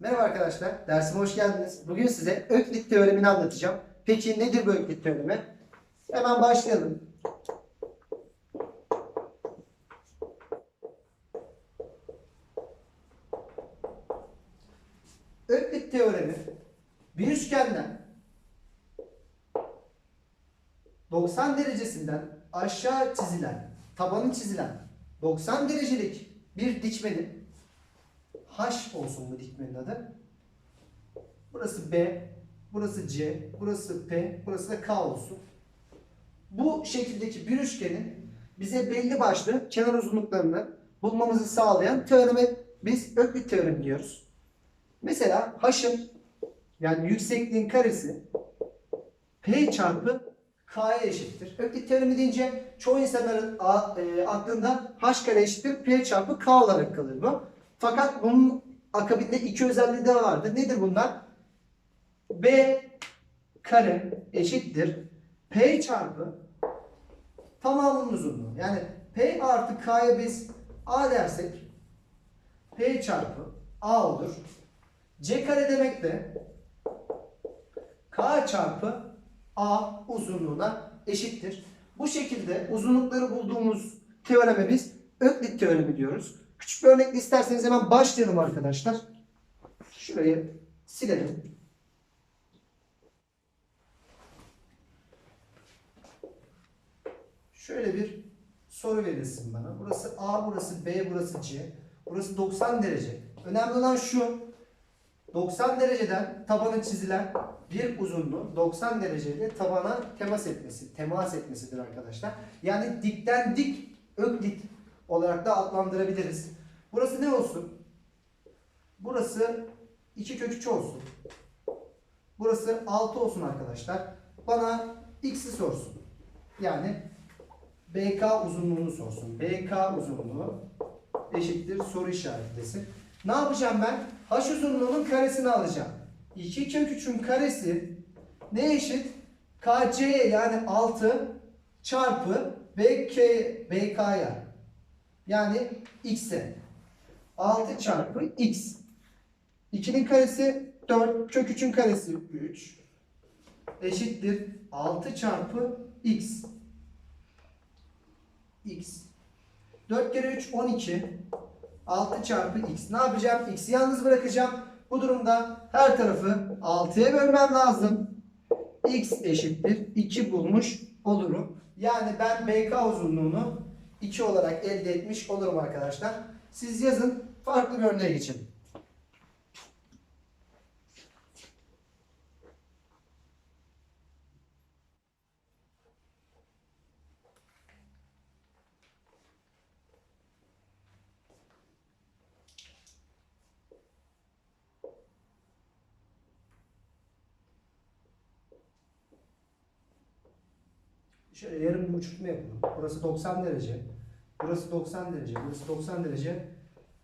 Merhaba arkadaşlar, dersime hoş geldiniz. Bugün size Öklit teoremini anlatacağım. Peki nedir bu Öklit teoremi? Hemen başlayalım. Öklit teoremi bir üçgenden 90 derecesinden aşağı çizilen, tabanı çizilen 90 derecelik bir dikmenin H olsun bu dikmenin adı. Burası B, burası C, burası P, burası da K olsun. Bu şekildeki bir üçgenin bize belli başlı kenar uzunluklarını bulmamızı sağlayan teoreme biz Öklit teoremi diyoruz. Mesela H'ın yani yüksekliğin karesi P çarpı K'ya eşittir. Öklit teoremi deyince çoğu insanların e, aklında H kare eşittir P çarpı K olarak kalır bu. Fakat bunun akabinde iki özelliği de vardır. Nedir bunlar? B kare eşittir P çarpı tamamının uzunluğu. Yani P artı K'ya biz A dersek P çarpı A olur. C kare demek de K çarpı A uzunluğuna eşittir. Bu şekilde uzunlukları bulduğumuz teoreme biz Öklit teoremi diyoruz. Küçük bir örnekle isterseniz hemen başlayalım arkadaşlar. Şurayı silelim. Şöyle bir soru verilsin bana. Burası A, burası B, burası C. Burası 90 derece. Önemli olan şu. 90 dereceden tabana çizilen bir uzunluğu 90 dereceyle tabana temas etmesi, temas etmesidir arkadaşlar. Yani dikten dik öklit olarak da adlandırabiliriz. Burası ne olsun? Burası 2 kök 3 olsun. Burası 6 olsun arkadaşlar. Bana x'i sorsun. Yani BK uzunluğunu sorsun. BK uzunluğu eşittir soru işaretlesin. Ne yapacağım ben? H uzunluğunun karesini alacağım. 2 kök 3'ün karesi ne eşit? KC yani 6 çarpı BK, BK'ya. Yani x'e. 6 çarpı x. 2'nin karesi 4. Kök 3'ün karesi 3. Eşittir 6 çarpı x. x. 4 kere 3 12. 6 çarpı x. Ne yapacağım? X'i yalnız bırakacağım. Bu durumda her tarafı 6'ya bölmem lazım. x eşittir 2 bulmuş olurum. Yani ben BK uzunluğunu 2 olarak elde etmiş olurum arkadaşlar. Siz yazın farklı bir örneğe geçin. Şöyle yarım uçurtma yapalım. Burası 90 derece. Burası 90 derece. Burası 90 derece.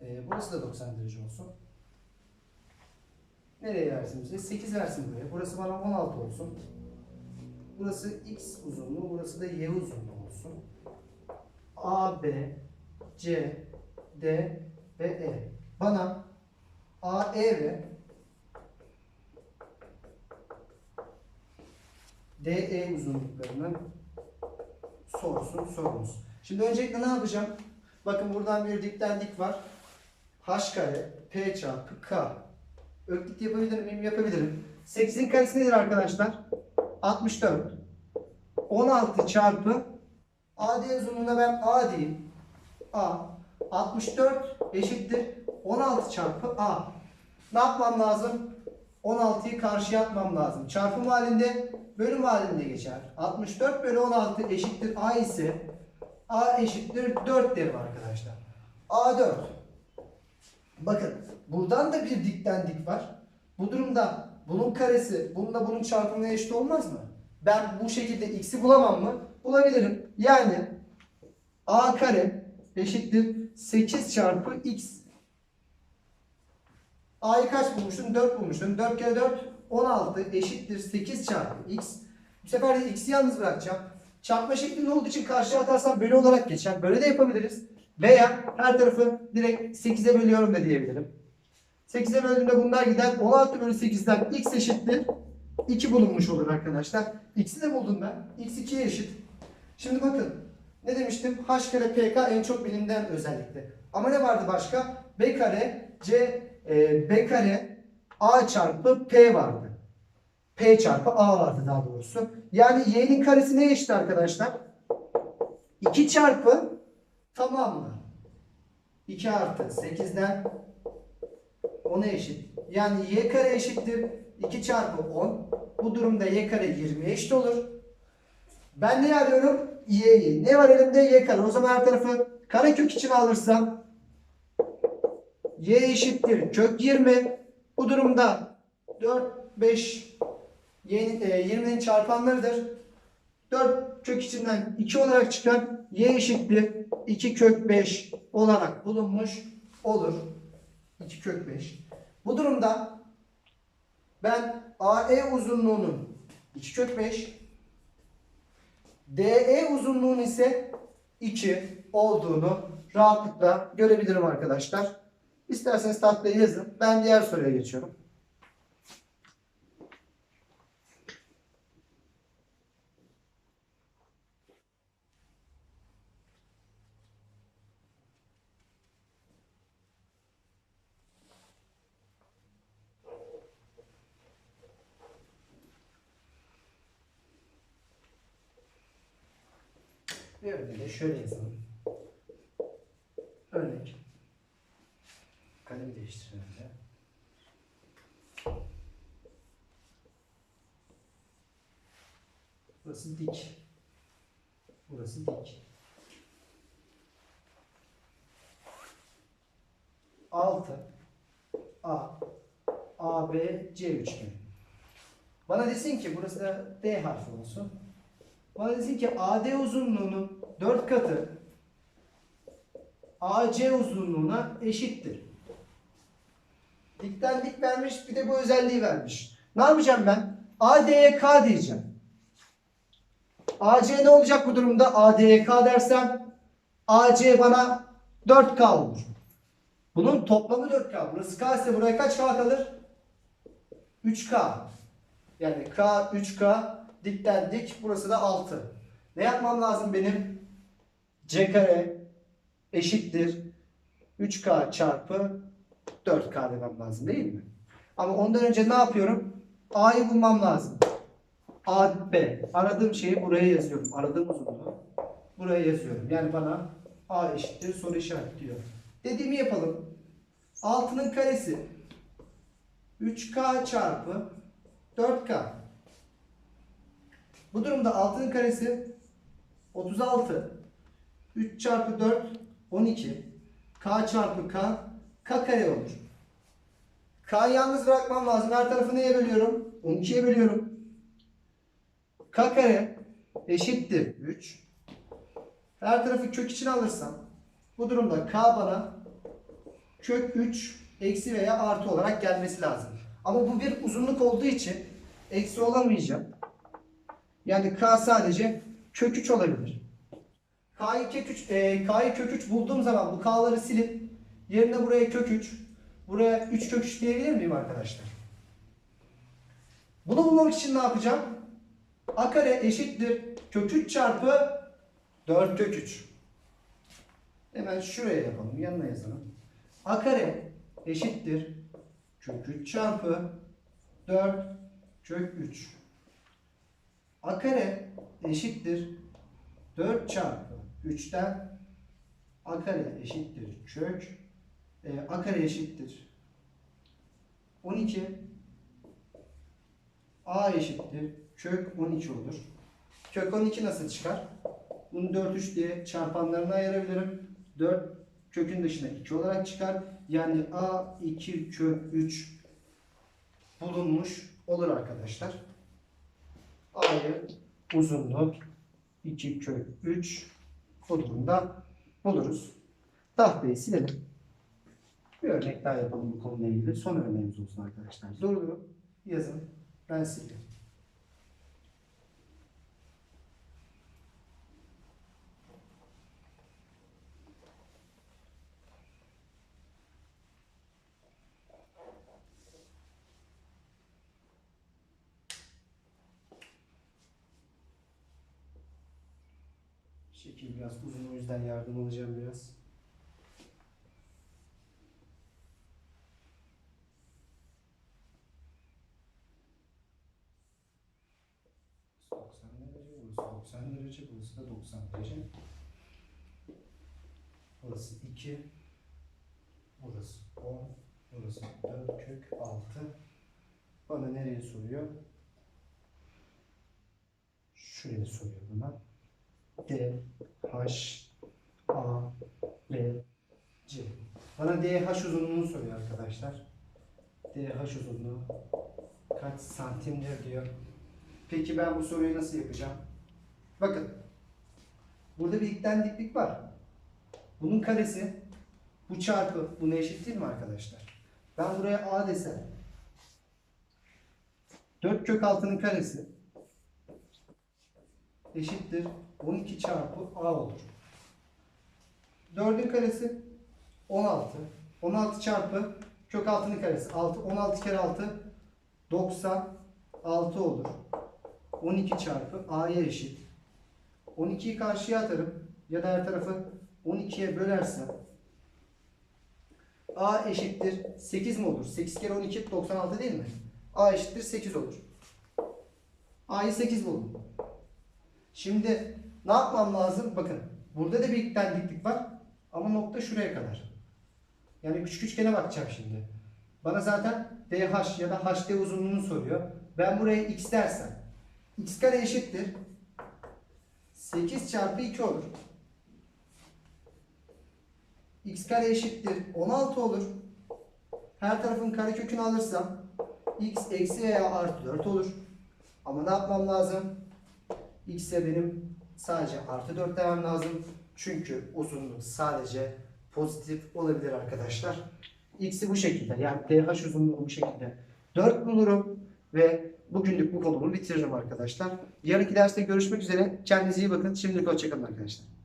Ee, burası da 90 derece olsun. Nereye versin bize? 8 versin buraya. Burası bana 16 olsun. Burası x uzunluğu. Burası da y uzunluğu olsun. A, B, C, D ve E. Bana A, E ve DE uzunluklarını sorsun sorumuz. Şimdi öncelikle ne yapacağım? Bakın buradan bir dikten dik var. H kare P çarpı K. Öklit yapabilir miyim? Yapabilirim. 8'in karesi nedir arkadaşlar? 64. 16 çarpı AD uzunluğuna ben A diyeyim. A. 64 eşittir 16 çarpı A. Ne yapmam lazım? 16'yı karşıya atmam lazım. Çarpım halinde bölüm halinde geçer. 64 bölü 16 eşittir A ise A eşittir 4 derim arkadaşlar. A 4. Bakın buradan da bir dikten dik var. Bu durumda bunun karesi bununla bunun çarpımına eşit olmaz mı? Ben bu şekilde x'i bulamam mı? Bulabilirim. Yani A kare eşittir 8 çarpı x. A'yı kaç bulmuştun? 4 bulmuştun. 4 kere 4 16 eşittir 8 çarpı x. Bu sefer de x'i yalnız bırakacağım. Çarpma şeklinde olduğu için karşıya atarsam bölü olarak geçer. Böyle de yapabiliriz. Veya her tarafı direkt 8'e bölüyorum da diyebilirim. 8'e böldüğümde bunlar gider. 16 bölü 8'den x eşittir. 2 bulunmuş olur arkadaşlar. X'i de buldum ben. X 2'ye eşit. Şimdi bakın. Ne demiştim? H kare PK en çok bilinen özellikle. Ama ne vardı başka? B kare C e, B kare A çarpı P vardı. P çarpı A vardı daha doğrusu. Yani y'nin karesi ne eşit arkadaşlar? 2 çarpı tamamı. 2 artı 8'den 10'a eşit. Yani y kare eşittir 2 çarpı 10. Bu durumda y kare 20 eşit olur. Ben ne arıyorum? y'yi. Ne var elimde? y kare. O zaman her tarafı karekök için alırsam y eşittir kök 20. Bu durumda 4, 5 y'nin, e, 20'nin çarpanlarıdır. 4 kök içinden 2 olarak çıkar. y eşittir 2 kök 5 olarak bulunmuş olur. 2 kök 5. Bu durumda ben AE uzunluğunun 2 kök 5 DE uzunluğunun ise 2 olduğunu rahatlıkla görebilirim arkadaşlar. İsterseniz tahtaya yazın. Ben diğer soruya geçiyorum. Bir de şöyle yazalım. Örnek. Kalemi değiştirelim de. Burası dik. Burası dik. 6 A A B C üçgeni. Bana desin ki burası da D harfi olsun. Bana desin ki AD uzunluğunun 4 katı AC uzunluğuna eşittir. Dikten dik vermiş bir de bu özelliği vermiş. Ne yapacağım ben? AD'ye K diyeceğim. AC ne olacak bu durumda? AD'ye K dersem AC bana 4K olur. Bunun toplamı 4K. Burası K ise buraya kaç K kalır? 3K. Yani K 3K dikten dik burası da 6. Ne yapmam lazım benim? C kare eşittir 3K çarpı 4K demem lazım değil mi? Ama ondan önce ne yapıyorum? A'yı bulmam lazım. A, B. Aradığım şeyi buraya yazıyorum. Aradığım uzunluğu buraya yazıyorum. Yani bana A eşittir soru işaretliyor. Dediğimi yapalım. 6'nın karesi 3K çarpı 4K. Bu durumda 6'nın karesi 36. 3 çarpı 4 12. K çarpı K K kare olur. K'yı yalnız bırakmam lazım. Her tarafı neye bölüyorum? 12'ye bölüyorum. K kare eşittir 3. Her tarafı kök içine alırsam bu durumda K bana kök 3 eksi veya artı olarak gelmesi lazım. Ama bu bir uzunluk olduğu için eksi olamayacağım. Yani K sadece kök 3 olabilir. K'yı kök 3, e, kök 3 bulduğum zaman bu K'ları silip yerine buraya kök 3, buraya 3 kök 3 diyebilir miyim arkadaşlar? Bunu bulmak için ne yapacağım? A kare eşittir kök 3 çarpı 4 kök 3. Hemen şuraya yapalım. Yanına yazalım. A kare eşittir kök 3 çarpı 4 kök 3. A kare eşittir 4 çarpı 3'ten A kare eşittir kök e, A kare eşittir 12 A eşittir kök 12 olur. Kök 12 nasıl çıkar? Bunu 4 3 diye çarpanlarına ayırabilirim. 4 kökün dışına 2 olarak çıkar. Yani A 2 kök 3 bulunmuş olur arkadaşlar. A'yı uzunluk 2 kök 3 bu durumda buluruz. Tahtayı silelim. Bir örnek daha yapalım bu konuyla ilgili. Son örneğimiz olsun arkadaşlar. Doğru yazın. Ben sildim. Şekil biraz uzun o yüzden yardım alacağım biraz. 90 derece, burası da 90 derece. Burası 2, burası 10, burası 4 kök 6. Bana nereye soruyor? Şuraya soruyor bana. D, H, A, B, C. Bana DH uzunluğunu soruyor arkadaşlar. DH uzunluğu kaç santimdir diyor. Peki ben bu soruyu nasıl yapacağım? Bakın. Burada bir dikten diklik var. Bunun karesi bu çarpı buna eşit değil mi arkadaşlar? Ben buraya A desem 4 kök altının karesi eşittir 12 çarpı A olur. 4'ün karesi 16. 16 çarpı kök altının karesi 6. 16 kere 6 96 olur. 12 çarpı A'ya eşit. 12'yi karşıya atarım ya da her tarafı 12'ye bölersem A eşittir 8 mi olur? 8 kere 12 96 değil mi? A eşittir 8 olur. A'yı 8 buldum. Şimdi ne yapmam lazım? Bakın burada da bir diklik var ama nokta şuraya kadar. Yani küçük üçgene bakacağım şimdi. Bana zaten DH ya da HD uzunluğunu soruyor. Ben buraya x dersem x kare eşittir 8 çarpı 2 olur. x kare eşittir 16 olur. Her tarafın karekökünü alırsam x eksi veya artı 4 olur. Ama ne yapmam lazım? x'e benim sadece artı 4 demem lazım. Çünkü uzunluk sadece pozitif olabilir arkadaşlar. X'i bu şekilde yani DH uzunluğu bu şekilde 4 bulurum ve bugünlük bu konumu bitiririm arkadaşlar. Yarınki derste görüşmek üzere. Kendinize iyi bakın. Şimdilik hoşçakalın arkadaşlar.